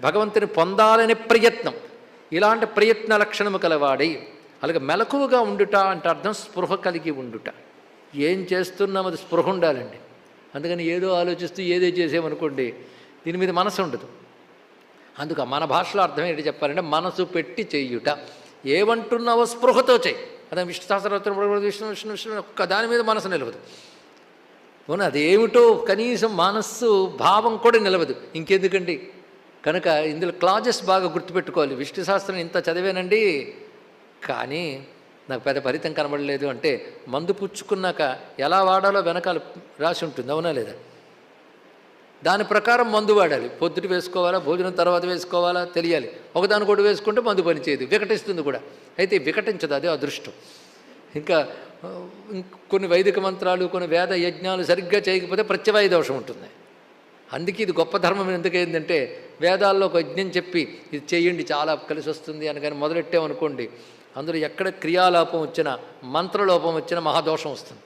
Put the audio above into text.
భగవంతుని పొందాలనే ప్రయత్నం. ఇలాంటి ప్రయత్న లక్షణము కలవాడై అలాగే మెలకువగా ఉండుట అంటే అర్థం స్పృహ కలిగి ఉండుట. ఏం చేస్తున్నాం అది స్పృహ ఉండాలండి. అందుకని ఏదో ఆలోచిస్తూ ఏదో చేసామనుకోండి దీని మీద మనసు ఉండదు. అందుకు మన భాషలో అర్థం ఏంటి చెప్పాలంటే మనసు పెట్టి చెయ్యుట ఏమంటున్నావో స్పృహతో చేయి. అదే విష్ణు సహస్రవత్రం విష్ణు విష్ణు విష్ణు ఒక్క దాని మీద మనసు నిలవదు. అవును అదేమిటో కనీసం మనస్సు భావం కూడా నిలవదు. ఇంకెందుకండి? కనుక ఇందులో క్లాజెస్ బాగా గుర్తుపెట్టుకోవాలి. విష్ణు శాస్త్రం ఇంత చదివానండి. కానీ నాకు పెద్ద ఫలితం కనబడలేదు అంటే మందు పుచ్చుకున్నాక ఎలా వాడాలో వెనకాల రాసి ఉంటుంది. అవునా లేదా? దాని ప్రకారం మందు వాడాలి. పొద్దుట వేసుకోవాలా? భోజనం తర్వాత వేసుకోవాలా? తెలియాలి. ఒకదాని కూడా వేసుకుంటే మందు పనిచేయదు. వికటిస్తుంది కూడా. అయితే వికటించదు. అదే అదృష్టం. ఇంకా కొన్ని వైదిక మంత్రాలు కొన్ని వేద యజ్ఞాలు సరిగ్గా చేయకపోతే ప్రత్యవాయ దోషం ఉంటుంది. అందుకే ఇది గొప్ప ధర్మం ఎందుకైందంటే వేదాల్లో ఒక యజ్ఞం చెప్పి ఇది చేయండి చాలా కలిసి వస్తుంది అని కానీ మొదలెట్టామనుకోండి అందులో ఎక్కడ క్రియాలోపం వచ్చినా మంత్రలోపం వచ్చినా మహాదోషం వస్తుంది.